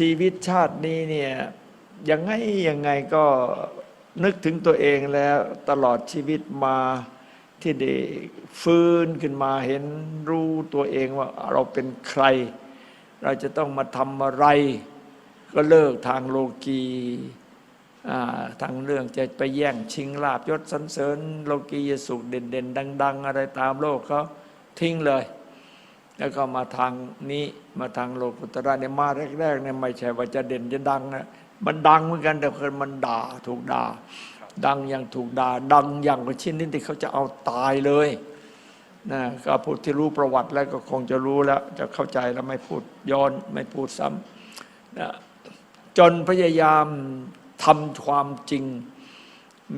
ชีวิตชาตินี้เนี่ยยังไงยังไงก็นึกถึงตัวเองแล้วตลอดชีวิตมาที่ได้ฟื้นขึ้นมาเห็นรู้ตัวเองว่าเราเป็นใคร เราจะต้องมาทำอะไร ก็เลิกทางโลกีทางเรื่องจะไปแย่งชิงลาบยศสรรเสริญ โลกียสุขเด่นๆ ดัง ๆ อะไรตามโลกเขาทิ้งเลย แล้วก็มาทางนี้มาทางโลกุตระเนี่ยมาแรกๆเนี่ยไม่ใช่ว่าจะเด่นจะดังนะมันดังเหมือนกันแต่คนมันด่าถูกด่า ดังอย่างถูกด่า ดังอย่างว่ชิ้นนี้ที่เขาจะเอาตายเลยนะก็พูดที่รู้ประวัติแล้วก็คงจะรู้แล้ว จะเข้าใจแล้วไม่พูดย้อนไม่พูดซ้ำนะจนพยายามทำความจริง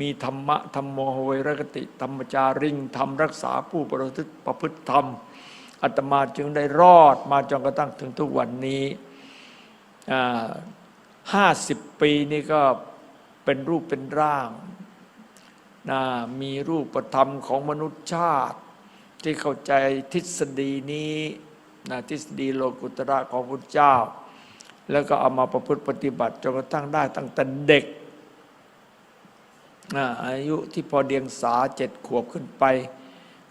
มีธรรมะธรรมโมเวรกติธรรมจาริงทำรักษาผู้ประพฤติประพฤติธรรม อาตมาจึงได้รอดมาจนกระทั่งถึงทุกวันนี้ห้าสิบปีนี่ก็เป็นรูปเป็นร่างนะมีรูปธรรมของมนุษยชาติ ที่เข้าใจทฤษฎีนี้นะทฤษฎีโลกุตระของพุทธเจ้า แล้วก็เอามาประพฤติปฏิบัติจนกระทั่งได้ตั้งแต่เด็กนะอายุที่พอเดียงสาเจ็ดขวบขึ้นไป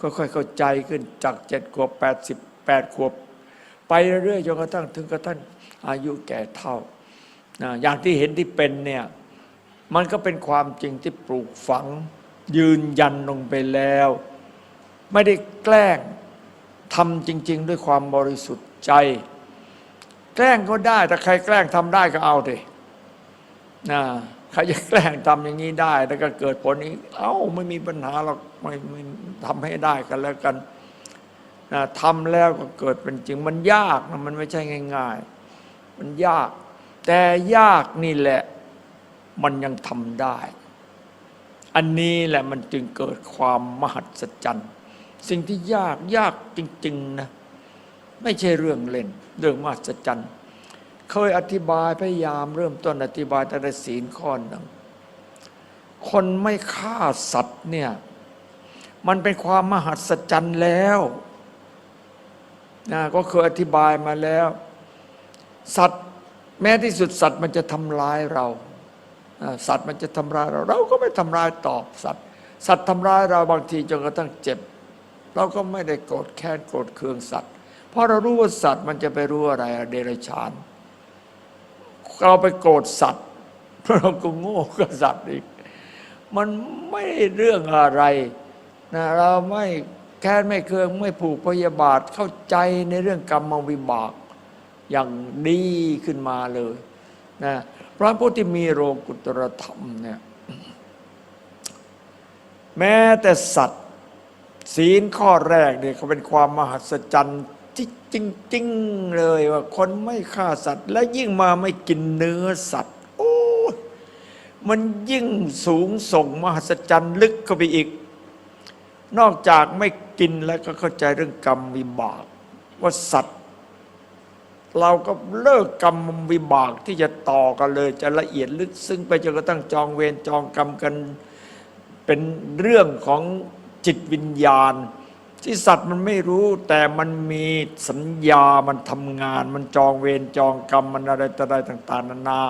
ค่อยๆเข้าใจขึ้นจากเจ็ดขวบแปดสิบแปดขวบ ไปเรื่อยๆจนกระทั่งถึงกระทั่งอายุแก่เท่าอย่างที่เห็นที่เป็นเนี่ยมันก็เป็นความจริงที่ปลูกฝัง ยืนยันลงไปแล้ว ไม่ได้แกล้งทำจริง ๆ ด้วยความบริสุทธิ์ใจ แกล้งก็ได้แต่ใครแกล้งทำได้ก็เอาดินะ ใครจะแกล้งทำอย่างนี้ได้ แล้วก็เกิดผลนี้ เอ้าไม่มีปัญหาหรอกไม่ไม่ทำให้ได้กันแล้วกันนะทำแล้วก็เกิดเป็นจริง มันยากนะมันไม่ใช่ง่าย ๆ มันยาก แต่ยากนี่แหละ มันยังทำได้ อันนี้แหละมันจึงเกิดความมหัศจรรย์สิ่งที่ยากยากจริง ๆ นะ ไม่ใช่เรื่องเล่น เรื่องมหัศจรรย์ เคยอธิบายพยายามเริ่มต้นอธิบายแต่ละศีลข้อหนึ่งคนไม่ฆ่าสัตว์เนี่ยมันเป็นความมหัศจรรย์แล้วนะก็เคยอธิบายมาแล้ว สัตว์แม้ที่สุดสัตว์มันจะทำร้ายเรา สัตว์มันจะทำร้ายเรา เราก็ไม่ทำร้ายตอบสัตว์ สัตว์ทำร้ายเราบางทีจนกระทั่งเจ็บ เราก็ไม่ได้โกรธแค้นโกรธเคืองสัตว์ เพราะเรารู้ว่าสัตว์มันจะไปรู้อะไรเดรัจฉาน เราไปโกรธสัตว์เพราะเราก็โง่กับสัตว์อีก มันไม่เรื่องอะไรนะเราไม่แค้นไม่เคืองไม่ผูกพยาบาทเข้าใจในเรื่องกรรมวิบากอย่างดีขึ้นมาเลยนะเพราะผู้ที่มีโลกุตรธรรมเนี่ยแม้แต่สัตว์ ศีลข้อแรกเนี่ยเขาเป็นความมหัศจรรย์ ที่จริงๆเลยว่าคนไม่ฆ่าสัตว์ และยิ่งมาไม่กินเนื้อสัตว์ โอ้มันยิ่งสูงส่งมหัศจรรย์ลึกเข้าไปอีก นอกจากไม่กินแล้วก็เข้าใจเรื่องกรรมวิบาก ว่าสัตว์ เราก็เลิกกรรมวิบากที่จะต่อกันเลย จะละเอียดลึกซึ้งไปจนกระทั่งจองเวรจองกรรมกันเป็นเรื่องของจิตวิญญาณ ที่สัตว์มันไม่รู้แต่มันมีสัญญามันทำงาน มันจองเวรจองกรรมมันอะไรต่ออะไรต่าง ๆ นานา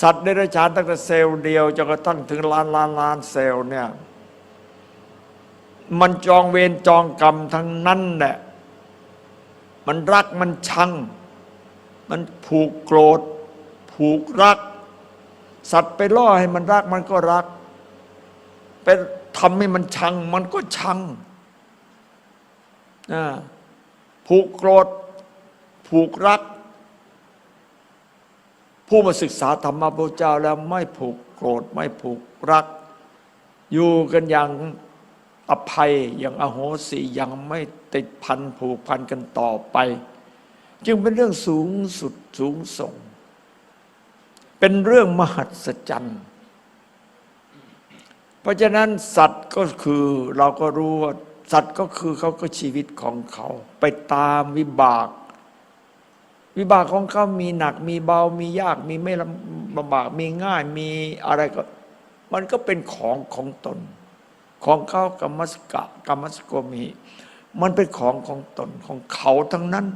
สัตว์ได้รัจฉานตั้งแต่เซลล์เดียวจนกระทั่งถึงล้านล้านล้านเซลล์เนี่ยมันจองเวรจองกรรมทั้งนั้นแหละมันรักมันชัง มันผูกโกรธ ผูกรัก สัตว์ไปล่อให้มันรักมันก็รัก ไปทำให้มันชัง มันก็ชัง ผูกโกรธ ผูกรัก ผู้มาศึกษาธรรมะพระเจ้าแล้วไม่ผูกโกรธ ไม่ผูกรัก อยู่กันอย่างอภัยอย่างอโหสิยังไม่ติดพันผูกพันกันต่อไป จึงเป็นเรื่องสูงสุดสูงส่ง เป็นเรื่องมหัศจรรย์เพราะฉะนั้นสัตว์ก็คือเราก็รู้ว่า สัตว์ก็คือเขาก็ชีวิตของเขา ไปตามวิบาก วิบากของเขามีหนักมีเบามียากมีไม่ลำบากมีง่ายมีอะไรก็ มันก็เป็นของของตน ของเขากรรมสกะกรรมสโกมีมันเป็นของของตนของเขาทั้งนั้น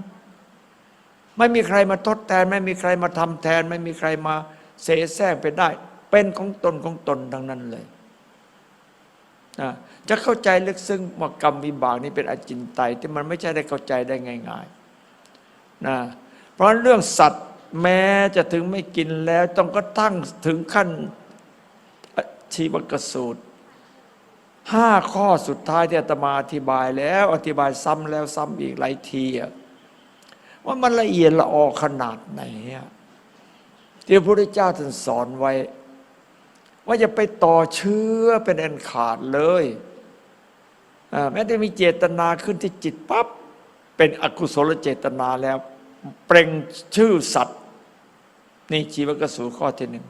ไม่มีใครมาทดแทน ไม่มีใครมาทำแทน ไม่มีใครมาเสแสร้งไปได้ เป็นของตนของตนทั้งนั้นเลย นะจะเข้าใจลึกซึ้งว่ากรรมวิบากนี้เป็นอจินไตยที่มันไม่ใช่ได้เข้าใจได้ง่ายๆนะเพราะเรื่องสัตว์แม้จะถึงไม่กินแล้วต้องก็ตั้งถึงขั้นชีวกสูตรห้าข้อสุดท้ายที่อาตมาอธิบายแล้ว อธิบายซ้ำแล้วซ้ำอีกหลายทีว่ามันละเอียดละออขนาดไหนที่พระพุทธเจ้าท่านสอนไว้ ว่าจะไปต่อเชื้อเป็นอันขาดเลยแม้แต่มีเจตนาขึ้นที่จิตปั๊บเป็นอกุศลเจตนาแล้ว เปล่งชื่อสัตว์ นี่ชีวกสูข้อที่หนึ่ง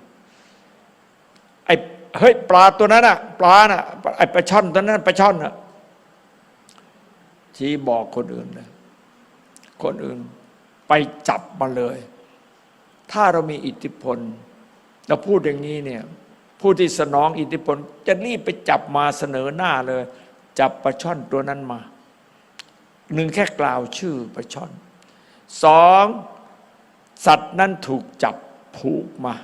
ไอ้เฮ้ยปลาตัวนั้นอะปลาน่ะไอ้ปลาช่อนตัวนั้นปลาช่อนอะชี้บอกคนอื่นเลยคนอื่นไปจับมาเลย ถ้าเรามีอิทธิพลเราพูดอย่างนี้เนี่ย ผู้ที่สนองอิทธิพล จะรีบไปจับมาเสนอหน้าเลย จับปลาช่อนตัวนั้นมา หนึ่งแค่กล่าวชื่อปลาช่อนสองสัตว์นั้นถูกจับผูกมา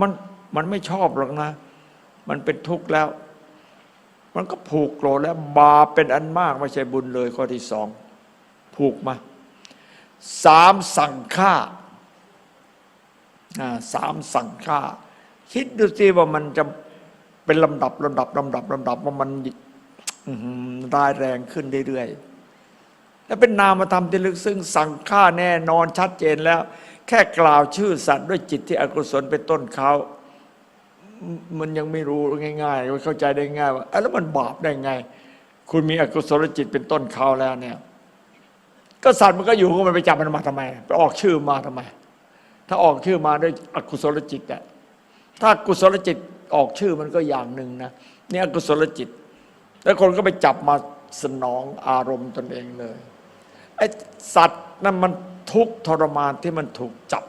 มันมันไม่ชอบหรอกนะ มันเป็นทุกข์แล้ว มันก็ผูกโกรธแล้ว บาปเป็นอันมากไม่ใช่บุญเลยข้อที่สองผูกมาสามสั่งฆ่าอ่าสามสั่งฆ่า คิดดูสิว่ามันจะเป็นลำดับลำดับลำดับลำดับว่ามันร้ายแรงขึ้นเรื่อยๆและเป็นนามธรรมที่ลึกซึ้งสั่งฆ่าแน่นอนชัดเจนแล้ว แค่กล่าวชื่อสัตว์ด้วยจิตที่อกุศลเป็นต้นเขามันยังไม่รู้ง่ายๆไม่เข้าใจได้ง่ายว่าแล้วมันบาปได้ไง คุณมีอกุศลจิตเป็นต้นเขาแล้วเนี่ย ก็สัตว์มันก็อยู่ของมันไปจับมันมาทำไม ไปออกชื่อมาทำไม ถ้าออกชื่อมาด้วยอกุศลจิตอะ ถ้ากุศลจิตออกชื่อมันก็อย่างหนึ่งนะเนี่อกุศลจิต แล้วคนก็ไปจับมาสนองอารมณ์ตนเองเลยไอ้สัตว์นั่นมันทุกทรมานที่มันถูกจับ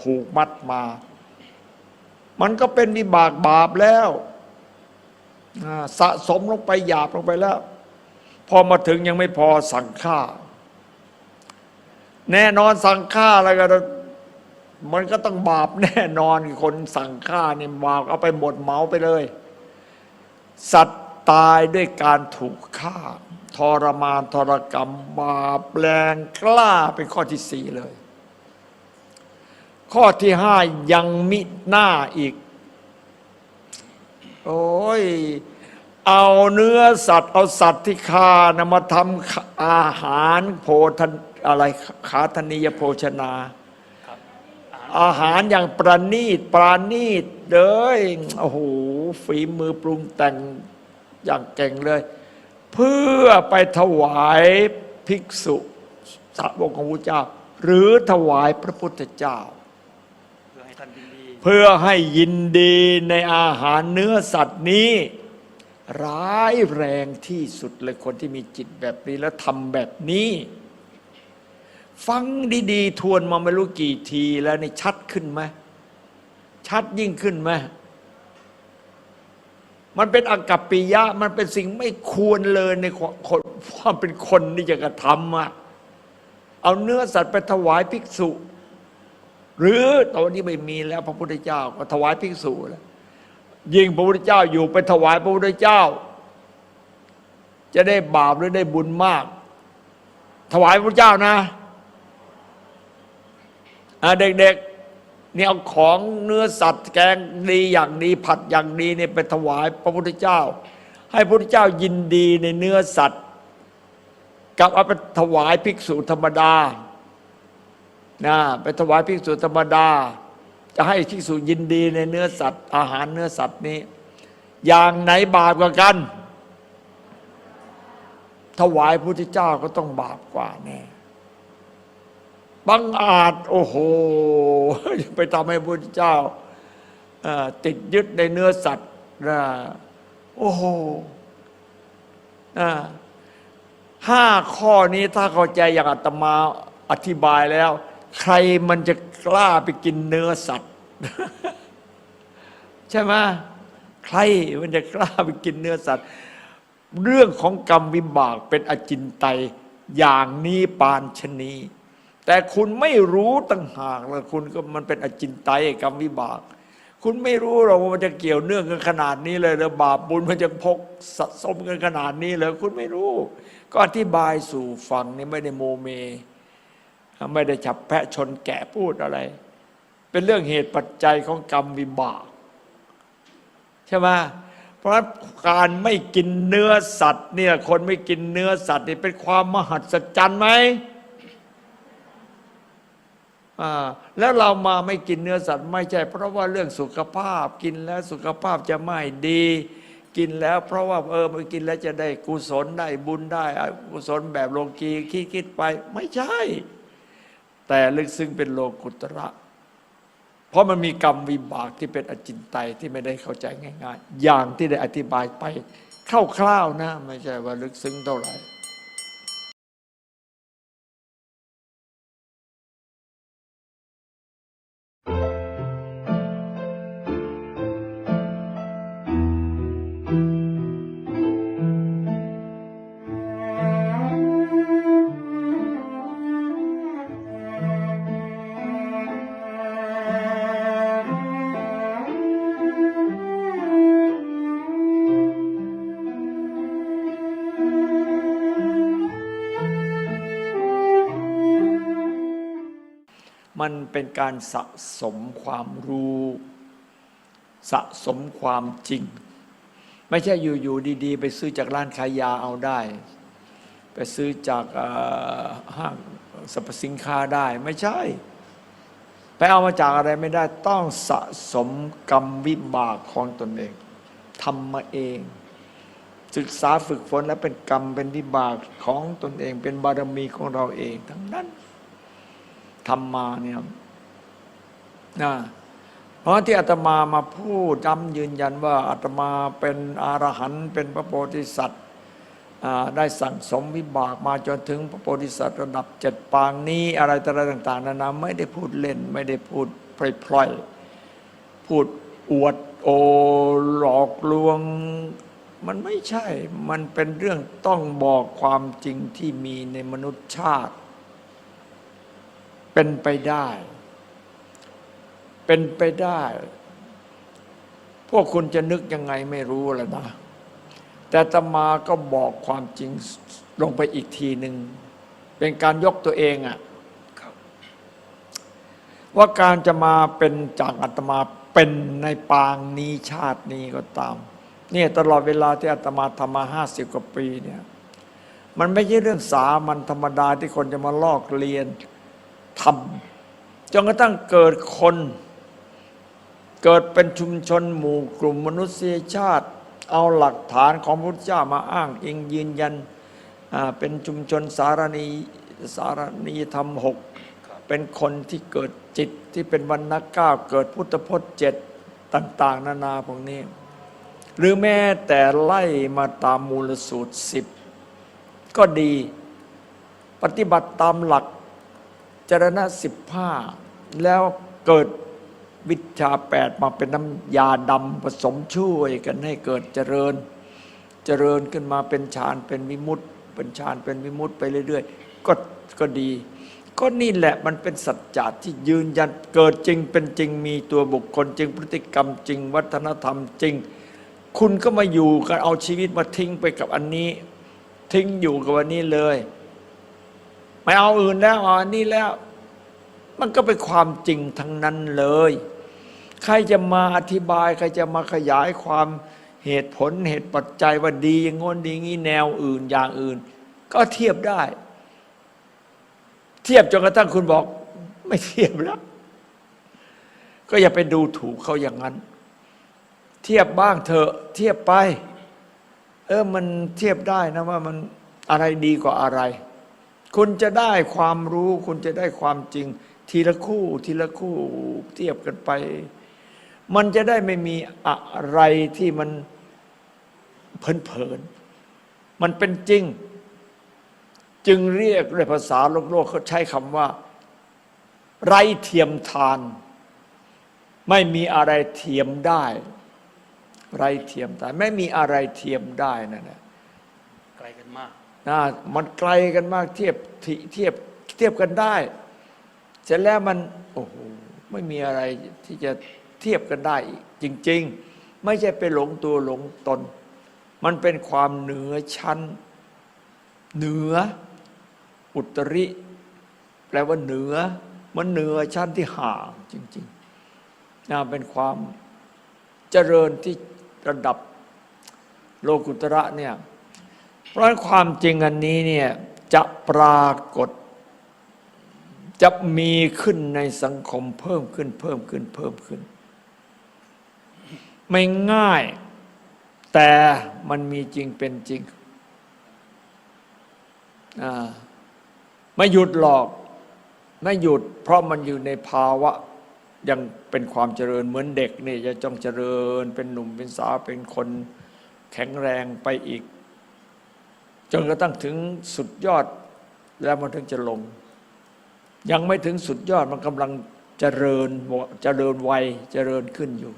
ผูกมัดมา มันก็เป็นวิบากบาปแล้วสะสมลงไปหยาบลงไปแล้ว พอมาถึงยังไม่พอสั่งฆ่า แน่นอนสั่งฆ่าแล้วก็ มันก็ต้องบาปแน่นอนคนสั่งฆ่าเนี่ยบาปเอาไปหมดเหมาไปเลย สัตว์ตายด้วยการถูกฆ่า ทรมานทรกรรม บาปแรงกล้าเป็นข้อที่สี่เลย ข้อที่ห้ายังมิหน้าอีก โอ้ยเอาเนื้อสัตว์ เอาสัตว์ที่ฆ่านะมาทำอาหารโภชนอะไรขาธนียโภชนา อาหารอย่างประณีตปราณีตเลยโอ้โหฝีมือปรุงแต่งอย่างเก่งเลย เพื่อไปถวายภิกษุสาวกของพระเจ้า หรือถวายพระพุทธเจ้า เพื่อให้ท่านยินดีเพื่อให้ยินดีในอาหารเนื้อสัตว์นี้ ร้ายแรงที่สุดเลยคนที่มีจิตแบบนี้แล้วทำแบบนี้ ฟังดี ๆ ทวนมาไม่รู้กี่ทีแล้วนี่ชัดขึ้นไหมชัดยิ่งขึ้นไหมมันเป็นอากัปปิยะ มันเป็นสิ่งไม่ควรเลยในความควาเป็นคนที่จะกระทำอะเอาเนื้อสัตว์ไปถวายภิกษุ หรือตอนนี้ไม่มีแล้ว พระพุทธเจ้าก็ถวายภิกษุแล้วยิ่งพระพุทธเจ้าอยู่ไปถวายพระพุทธเจ้า จะได้บาปหรือได้บุญมาก ถวายพระพุทธเจ้านะ เด็กๆนี่เอาของเนื้อสัตว์แกงดีอย่างดีผัดอย่างดีเนี่ยไปถวายพระพุทธเจ้า ให้พระพุทธเจ้ายินดีในเนื้อสัตว์ กับเอาไปถวายภิกษุธรรมดานะไปถวายภิกษุธรรมดา จะให้ภิกษุยินดีในเนื้อสัตว์ อาหารเนื้อสัตว์นี้ อย่างไหนบาปกว่ากัน ถวายพระพุทธเจ้าก็ต้องบาปกว่าแน่ บังอาจโอ้โหไปทำให้พระเจ้าติดยึดในเนื้อสัตว์นะโอ้โหห้าข้อนี้ถ้าเข้าใจอย่างอาตมาอธิบายแล้ว ใครมันจะกล้าไปกินเนื้อสัตว์ ใช่ไหมใครมันจะกล้าไปกินเนื้อสัตว์ เรื่องของกรรมวิบากเป็นอจินไตยอย่างนี้ปานชนี แต่คุณไม่รู้ตั้งหากแล้วคุณก็มันเป็นอจินไตยกรรมวิบาก คุณไม่รู้หรอกว่ามันจะเกี่ยวเนื่องกันขนาดนี้เลยแล้วบาปบุญมันจะพกสะสมกันขนาดนี้เลยคุณไม่รู้ ก็อธิบายสู่ฟังนี่ไม่ได้โมเม ไม่ได้ฉับแพะชนแกะพูดอะไร เป็นเรื่องเหตุปัจจัยของกรรมวิบากใช่ไหมเพราะการไม่กินเนื้อสัตว์เนี่ยคนไม่กินเนื้อสัตว์นี่เป็นความมหัศจรรย์ไหม แล้วเรามาไม่กินเนื้อสัตว์ไม่ใช่ เพราะว่าเรื่องสุขภาพกินแล้วสุขภาพจะไม่ดี กินแล้วเพราะว่าเออมากินแล้วจะได้กุศลได้บุญได้กุศลแบบโลกีคิดคิดไปไม่ใช่ แต่ลึกซึ้งเป็นโลกุตระ เพราะมันมีกรรมวิบากที่เป็นอจินไตยที่ไม่ได้เข้าใจง่าย ๆ อย่างที่ได้อธิบายไปคร่าวๆนะไม่ใช่ว่าลึกซึ้งเท่าไหร่ มันเป็นการสะสมความรู้ สะสมความจริง ไม่ใช่อยู่ๆดี ๆ ไปซื้อจากร้านขายยาเอาได้ ไปซื้อจากห้างสรรพสินค้าได้ไม่ใช่ ไปเอามาจากอะไรไม่ได้ต้องสะสมกรรมวิบากของตนเองทำมาเอง ศึกษาฝึกฝนและเป็นกรรมเป็นวิบากของตนเอง เป็นบารมีของเราเองทั้งนั้น ทำมาเนี่ยนะเพราะที่อาตมามาพูดจำยืนยันว่าอาตมาเป็นอรหันต์เป็นพระโพธิสัตว์ได้สั่งสมวิบากมาจนถึงพระโพธิสัตว์ระดับเจ็ดปางนี้อะไรต่างต่างๆนานาไม่ได้พูดเล่น ไม่ได้พูดพล่อยๆพูดอวดโอหลอกลวง มันไม่ใช่ มันเป็นเรื่องต้องบอกความจริงที่มีในมนุษยชาติ เป็นไปได้ เป็นไปได้ พวกคุณจะนึกยังไงไม่รู้แล้วนะ แต่อาตมาก็บอกความจริงลงไปอีกทีหนึ่ง เป็นการยกตัวเองอะครับว่าการจะมาเป็นจากอาตมาเป็นในปางนี้ชาตินี้ก็ตาม เนี่ยตลอดเวลาที่อาตมาทำมาห้าสิบกว่าปีเนี่ยมันไม่ใช่เรื่องสามัญธรรมดาที่คนจะมาลอกเรียน ทำจนกระทั่งเกิดคน เกิดเป็นชุมชนหมู่กลุ่มมนุษยชาติ เอาหลักฐานของพระพุทธเจ้ามาอ้างอิงยืนยันเป็นชุมชนสารณีสารณีธรรมหกเป็นคนที่เกิดจิตที่เป็นวันนักก้าเกิดพุทธพจน์เจ็ดต่าง ๆ นานาพวกนี้ หรือแม้แต่ไล่มาตามมูลสูตรสิบก็ดี ปฏิบัติตามหลัก จรณะสิบห้าแล้วเกิดวิชาแปดมาเป็นน้ำยาดำผสมช่วยกันให้เกิดเจริญ เจริญขึ้นมาเป็นฌานเป็นวิมุตติ เป็นฌานเป็นวิมุตติไปเรื่อยๆ ก็ก็ดี ก็นี่แหละมันเป็นสัจจะที่ยืนยันเกิดจริงเป็นจริงมีตัวบุคคลจริงพฤติกรรมจริง วัฒนธรรมจริง คุณก็มาอยู่กันเอาชีวิตมาทิ้งไปกับอันนี้ ทิ้งอยู่กับอันนี้เลย ไม่เอาอื่นแล้วเอาอันนี้แล้ว มันก็เป็นความจริงทั้งนั้นเลย ใครจะมาอธิบาย ใครจะมาขยายความเหตุผลเหตุปัจจัยว่าดีอย่างงนดีงี้แนวอื่นอย่างอื่น ก็เทียบได้ เทียบจนกระทั่งคุณบอก ไม่เทียบแล้ว ก็อย่าไปดูถูกเขาอย่างนั้น เทียบบ้างเถอะเทียบไป เออมันเทียบได้นะว่ามันอะไรดีกว่าอะไร คุณจะได้ความรู้ คุณจะได้ความจริง ทีละคู่ ทีละคู่เทียบกันไป มันจะได้ไม่มีอะไรที่มันเพลินๆมันเป็นจริง จึงเรียกในภาษาโลกโลกเขาใช้คำว่า ไรเทียมทาน ไม่มีอะไรเทียมได้ ไรเทียมทาน ไม่มีอะไรเทียมได้นั่นแหละไกลกันมาก นะมันไกลกันมากเทียบเทียบเทียบกันได้ เสร็จแล้วมันโอ้โหไม่มีอะไรที่จะเทียบกันได้จริง ๆ ไม่ใช่ไปหลงตัวหลงตน มันเป็นความเหนือชั้น เหนืออุตริ แปลว่าเหนือ มันเหนือชั้นที่ห่างจริงๆนะเป็นความเจริญที่ระดับโลกุตระเนี่ย เพราะความจริงอันนี้เนี่ยจะปรากฏ จะมีขึ้นในสังคมเพิ่มขึ้นเพิ่มขึ้นเพิ่มขึ้น ไม่ง่าย แต่มันมีจริงเป็นจริงไม่หยุดหรอก ไม่หยุด เพราะมันอยู่ในภาวะยังเป็นความเจริญเหมือนเด็กนี่จะต้องเจริญเป็นหนุ่มเป็นสาวเป็นคนแข็งแรงไปอีก จนกระทั่งถึงสุดยอดแล้วมันถึงจะลง ยังไม่ถึงสุดยอดมันกำลังเจริญเจริญวัยเจริญขึ้นอยู่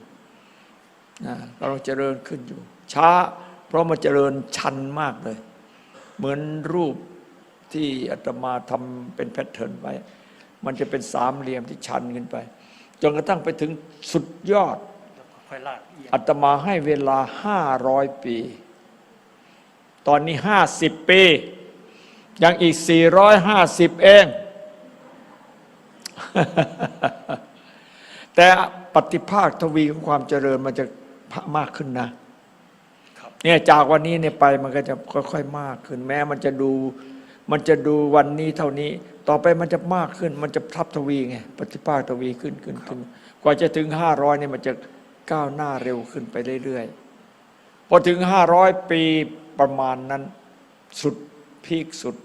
นะกำลังเจริญขึ้นอยู่ ช้า เพราะมันเจริญชันมากเลย เหมือนรูปที่อาตมาทำเป็นแพทเทิร์นไว้ มันจะเป็นสามเหลี่ยมที่ชันขึ้นไป จนกระทั่งไปถึงสุดยอดแล้วก็ค่อยลากเอียงอาตมาให้เวลาห้าร้อยปี ตอนนี้ห้าสิบปี ยังอีกสี่ร้อยห้าสิบเอง แต่ปฏิภาคทวีของความเจริญมันจะมากขึ้นนะครับเนี่ยจากวันนี้เนี่ยไปมันก็จะค่อยๆมากขึ้น แม้มันจะดู มันจะดูวันนี้เท่านี้ ต่อไปมันจะมากขึ้น มันจะทับทวีไงปฏิภาคทวีขึ้นขึ้นขึ้นกว่าจะถึงห้าร้อยเนี่ยมันจะก้าวหน้าเร็วขึ้นไปเรื่อยๆพอถึงห้าร้อยปี ประมาณนั้นสุดพีคสุด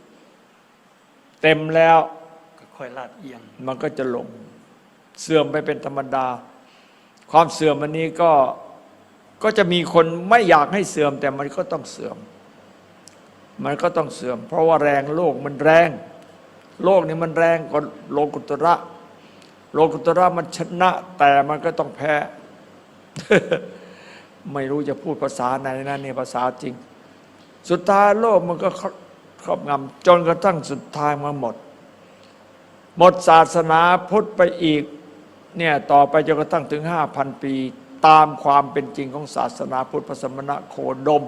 เต็มแล้วก็ค่อยลาดเอียง มันก็จะลง เสื่อมไปเป็นธรรมดา ความเสื่อมอันนี้ก็ก็จะมีคนไม่อยากให้เสื่อม แต่มันก็ต้องเสื่อม มันก็ต้องเสื่อม เพราะว่าแรงโลกมันแรง โลกนี้มันแรงกว่าโลกุตระ โลกุตระมันชนะ แต่มันก็ต้องแพ้ ไม่รู้จะพูดภาษาไหนนะเนี่ยภาษาจริง สุดท้ายโลกมันก็ครอบงำจนกระทั่งสุดท้ายมาหมด หมดศาสนาพุทธไปอีกเนี่ยต่อไปจนกระทั่งถึงห้าพันปี ตามความเป็นจริงของศาสนาพุทธพระสมณะโคดม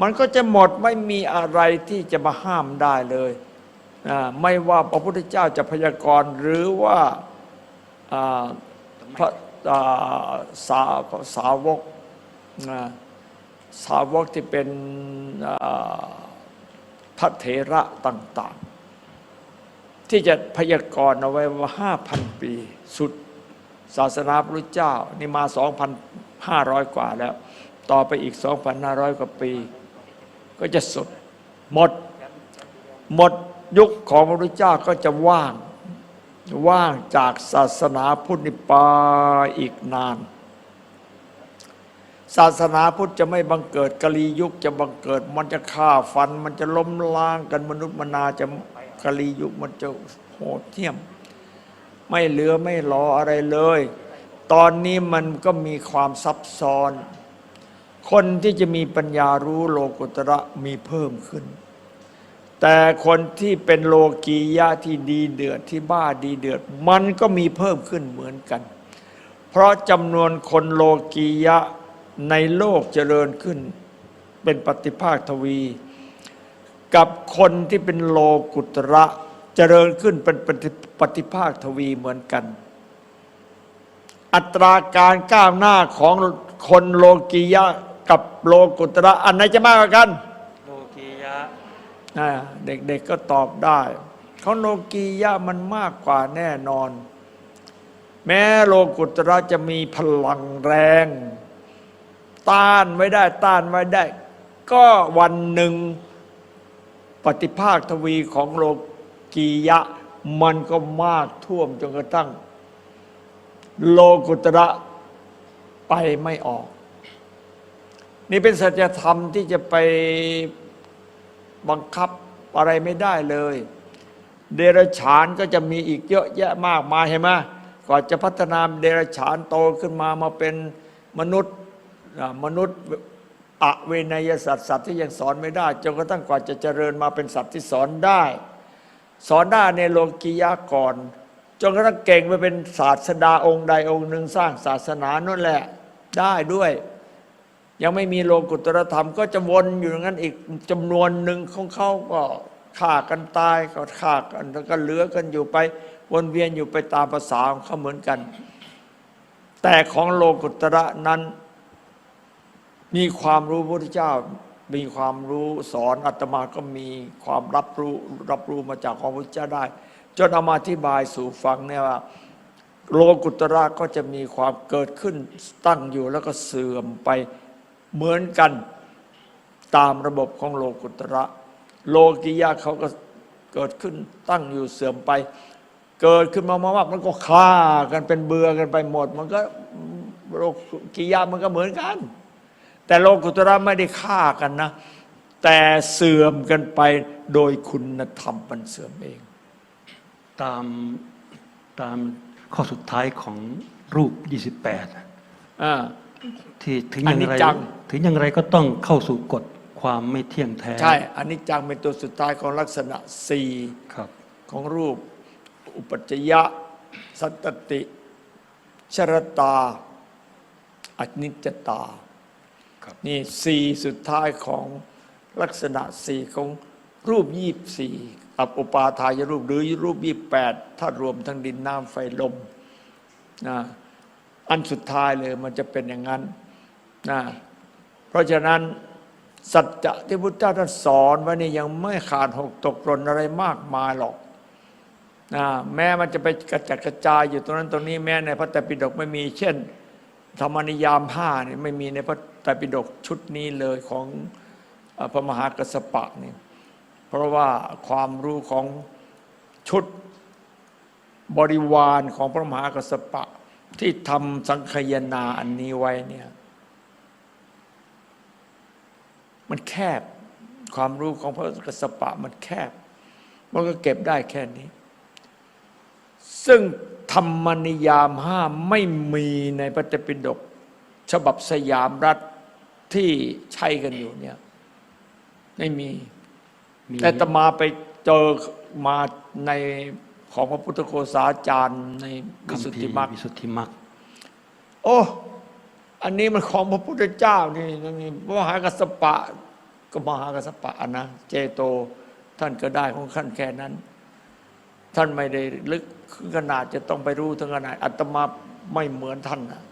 มันก็จะหมดไม่มีอะไรที่จะมาห้ามได้เลยไม่ว่าพระพุทธเจ้าจะพยากรณ์ หรือว่าพระสาวกอ่า สาวกที่เป็นพระเถระต่าง ๆ ที่จะพยากรณ์เอาไว้ว่าห้าพันปี สุดศาสนาพระเจ้า นี่มาสองพันห้าร้อยกว่าแล้ว ต่อไปอีกสองพันห้าร้อยกว่าปี ก็จะสุด หมด หมดยุคของพระพุทธเจ้าก็จะว่าง ว่างจากศาสนาพุทธนิปาอีกนาน ศาสนาพุทธจะไม่บังเกิดกะลียุคจะบังเกิด มันจะฆ่าฟัน มันจะล้มล้างกันมนุษย์มนาจะกะลียุคมันจะโหดเหี้ยม ไม่เหลือไม่รออะไรเลย ตอนนี้มันก็มีความซับซ้อน คนที่จะมีปัญญารู้โลกุตระมีเพิ่มขึ้น แต่คนที่เป็นโลกียะที่ดีเดือดที่บ้าดีเดือด มันก็มีเพิ่มขึ้นเหมือนกัน เพราะจำนวนคนโลกียะ ในโลกเจริญขึ้น เป็นปฏิภาคทวี กับคนที่เป็นโลกุตระเจริญขึ้นเป็นปฏิปฏิภาคทวีเหมือนกัน อัตราการก้าวหน้าของคนโลกียะกับโลกุตระ อันไหนจะมากกว่ากัน โลกียะอ่าเด็กๆก็ตอบได้เขาโลกียะมันมากกว่าแน่นอน แม้โลกุตระจะมีพลังแรง ต้านไว้ได้ต้านไว้ได้ ก็วันหนึ่งปฏิภาคทวีของโลกียะ มันก็มากท่วมจนกระทั่ง โลกุตระไปไม่ออก นี่เป็นสัจธรรมที่จะไปบังคับอะไรไม่ได้เลย เดรฉานก็จะมีอีกเยอะแยะมากมายเห็นไหมก่อนจะพัฒนาเดรฉานโตขึ้นมามาเป็นมนุษย์ มนุษย์อเวนยสัตว์สัตว์ที่ยังสอนไม่ได้จนกระทั่งกว่าจะเจริญมาเป็นสัตว์ที่สอนได้ สอนได้ในโลกียะก่อนจนกระทั่งเก่งไปเป็นศาสดาองค์ใดองค์หนึ่งสร้างศาสนานั่นแหละได้ด้วย ยังไม่มีโลกุตรธรรม ก็จะวนอยู่อย่างนั้นอีกจำนวนหนึ่งของเขาก็ฆ่ากันตายก็ฆ่ากันแล้วก็เหลือกันอยู่ไป วนเวียนอยู่ไปตามภาษาของเขาเหมือนกัน แต่ของโลกุตระนั้น มีความรู้พระพุทธเจ้า มีความรู้สอนอาตมาก็มีความรับรู้รับรู้มาจากของพระพุทธเจ้าได้ จนเอามาอธิบายสู่ฟังเนี่ยว่าโลกุตระก็จะมีความเกิดขึ้นตั้งอยู่แล้วก็เสื่อมไปเหมือนกันตามระบบของโลกุตระ โลกิยะเขาก็เกิดขึ้นตั้งอยู่เสื่อมไป เกิดขึ้นมามากมันก็ฆ่ากันเป็นเบื่อกันไปหมด มันก็โลกิยะมันก็เหมือนกัน แต่โลกุตระไม่ได้ฆ่ากันนะ แต่เสื่อมกันไปโดยคุณธรรมมันเสื่อมเอง ตามตามข้อสุดท้ายของรูป 28อ่า ที่ถึงอย่างไรอนิจจัง ถึงอย่างไรก็ต้องเข้าสู่กฎความไม่เที่ยงแท้ใช่อันนี้จังเป็นตัวสุดท้ายของลักษณะสี่ครับของรูป อุปัจจยะ สัตตติชรตาอนิจจตาครับ นี่สี่สุดท้ายของลักษณะสี่ของรูปยี่สี่อปุปาทายรูปหรือรูปยี่แปดถ้ารวมทั้งดินน้ำไฟลมนะอันสุดท้ายเลยมันจะเป็นอย่างนั้นนะเพราะฉะนั้นสัจจะที่พุทธเจ้าท่านสอนไว้นี่ยังไม่ขาดหกตกหล่นอะไรมากมายหรอกนะแม้มันจะไปกระจัดกระจายอยู่ตรงนั้นตรงนี้แม้ในพระไตรปิฎกไม่มี เช่น ธรรมนิยามห้าเนี่ยไม่มีในพระ ตรปิฎกชุดนี้เลยของพระมหากัสสปะนี่เพราะว่าความรู้ของชุดบริวารของพระมหากัสสปะ ที่ทำสังคยนาอันนี้ไว้เนี่ยมันแคบความรู้ของพระกัสสปะมันแคบ มันก็เก็บได้แค่นี้ ซึ่งธรรมนิยามห้าไม่มีในพระไตปิฎกฉบับสยามรัฐ ที่ใช้กันอยู่เนี่ย ไม่มีมี แต่ตมาไปเจอมาในของพระพุทธโฆษาจารย์ในวิคัมสุทภีธิร์มรรควิสุทธิมรรคโอ้อันนี้มันของพระพุทธเจ้านี่นี่มหากัสสปะ ก็มหากัสสปะนะเจโตท่านก็ได้ของขั้นแค่นั้น ท่านไม่ได้ลึกถึงขนาดจะต้องไปรู้ถึงขนาดอาตมาไม่เหมือนท่านนะ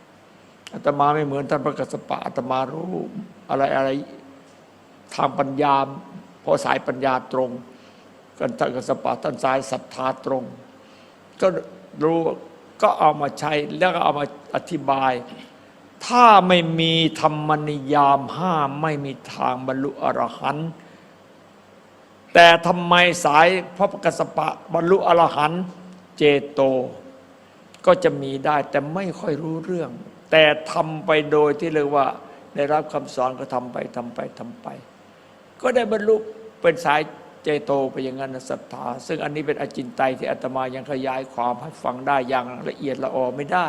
อาตมาไม่เหมือนท่านพระกัสสปะอาตมารู้อะไรอะไรทางปัญญาเพราะสายปัญญาตรง กันท่านกัสสปะท่านสายศรัทธาตรง ก็รู้ก็เอามาใช้แล้วก็เอามาอธิบาย ถ้าไม่มีธรรมนิยามห้ามไม่มีทางบรรลุอรหันต์แต่ทำไมสายพระกัสสปะบรรลุอรหันต์เจโต ก็จะมีได้แต่ไม่ค่อยรู้เรื่อง แต่ทำไปโดยที่เรียกว่าได้รับคำสอนก็ทำไปทำไปทำไป ก็ได้บรรลุเป็นสายเจโตไปอย่างนั้นนะศรัทธา ซึ่งอันนี้เป็นอจินไตยที่อาตมายังขยายความให้ฟังได้อย่างละเอียดละออไม่ได้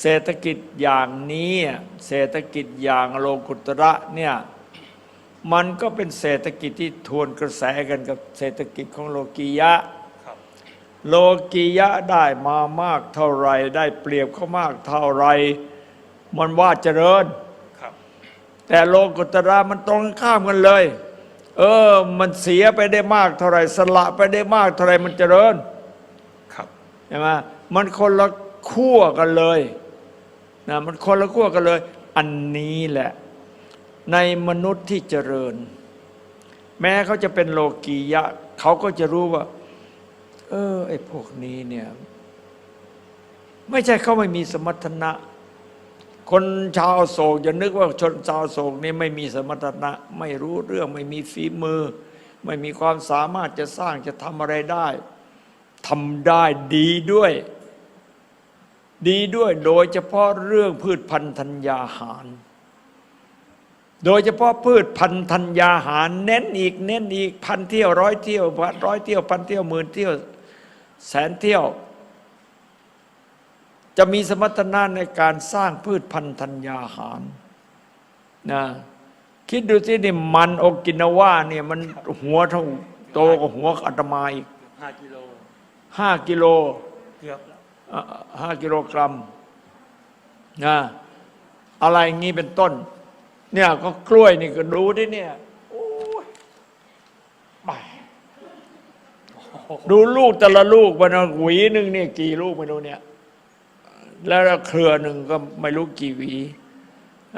เศรษฐกิจอย่างนี้เศรษฐกิจอย่างโลกุตระเนี่ยมันก็เป็นเศรษฐกิจที่ทวนกระแสกันกับเศรษฐกิจของโลกียะ โลกียะได้มามากเท่าไรได้เปรียบเขามากเท่าไร มันว่าเจริญครับแต่โลกุตระมันตรงข้ามกันเลย เออ มันเสียไปได้มากเท่าไรสละไปได้มากเท่าไรมันเจริญ ครับใช่ไหมมันคนละขั้วกันเลยนะมันคนละขั้วกันเลย อันนี้แหละ ในมนุษย์ที่เจริญ แม้เขาจะเป็นโลกียะ เขาก็จะรู้ว่า เออไอ้พวกนี้เนี่ย ไม่ใช่เขาไม่มีสมรรถนะ คนชาวโศกอย่านึกว่าชนชาวโศกนี่ไม่มีสมรรถนะ ไม่รู้เรื่องไม่มีฝีมือ ไม่มีความสามารถจะสร้างจะทำอะไรได้ทำได้ดีด้วย ดีด้วยโดยเฉพาะเรื่องพืชพันธัญญาหาร โดยเฉพาะพืชพันธัญญาหาร เน้นอีกเน้นอีกพันเที่ยวร้อยเที่ยวพันร้อยเที่ยวพันเที่ยวหมื่นเที่ยว แสนเที่ยว จะมีสมรรถนะในการสร้างพืชพันธุ์ธัญญาหารนะคิดดูสินี่มันโอกินาวาเนี่ยมันหัวเท่าโตกว่าหัวอาตมาอีกห้ากิโลห้ากิโลเกือบแล้วอะห้ากิโลกรัมนะอะไรงี้เป็นต้น เนี่ยก็กล้วยนี่ก็ดูดิเนี่ยโอ้ยไป ดูลูกแต่ละลูกมันเอาหวีหนึ่งเนี่ยกี่ลูกไม่รู้เนี่ย แล้วเครือหนึ่งก็ไม่รู้กี่หวี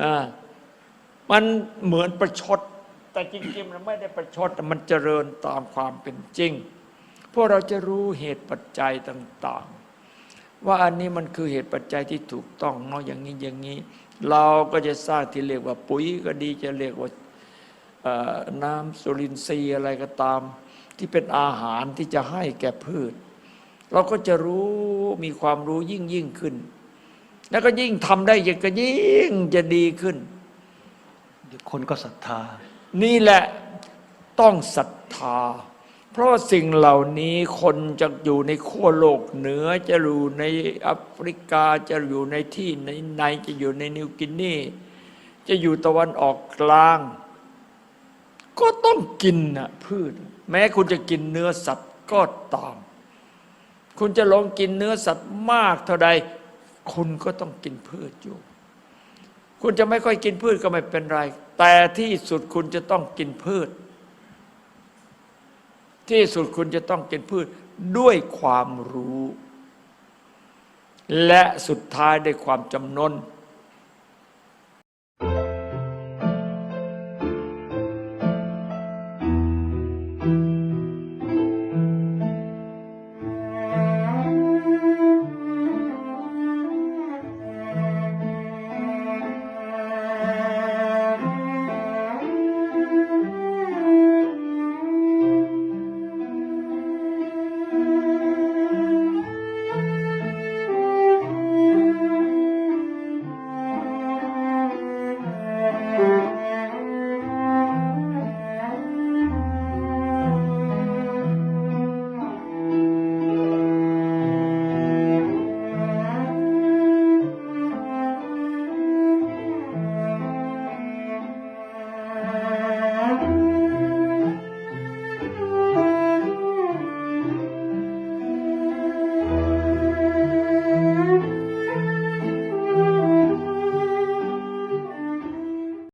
อ่ามันเหมือนประชด แต่จริงๆมันไม่ได้ประชดแต่มันเจริญตามความเป็นจริงพวกเราจะรู้เหตุปัจจัยต่าง ๆ ว่าอันนี้มันคือเหตุปัจจัยที่ถูกต้องเนาะอย่างนี้อย่างนี้ เราก็จะสร้างที่เรียกว่าปุ๋ยก็ดีจะเรียกว่าน้ำสุรินทรีย์อะไรก็ตาม ที่เป็นอาหารที่จะให้แก่พืช เราก็จะรู้มีความรู้ยิ่งยิ่งขึ้น แล้วก็ยิ่งทำได้ยิ่งก็ยิ่งจะดีขึ้นเดี๋ยวคนก็ศรัทธา นี่แหละต้องศรัทธา เพราะว่าสิ่งเหล่านี้คนจะอยู่ในขั้วโลกเหนือจะอยู่ในแอฟริกาจะอยู่ในที่ในในจะอยู่ในนิวกินีจะอยู่ตะวันออกกลาง ก็ต้องกินนะพืช แม้คุณจะกินเนื้อสัตว์ก็ตาม คุณจะลองกินเนื้อสัตว์มากเท่าใด คุณก็ต้องกินพืชอยู่ คุณจะไม่ค่อยกินพืชก็ไม่เป็นไร แต่ที่สุดคุณจะต้องกินพืช ที่สุดคุณจะต้องกินพืชด้วยความรู้ และสุดท้ายด้วยความจำนน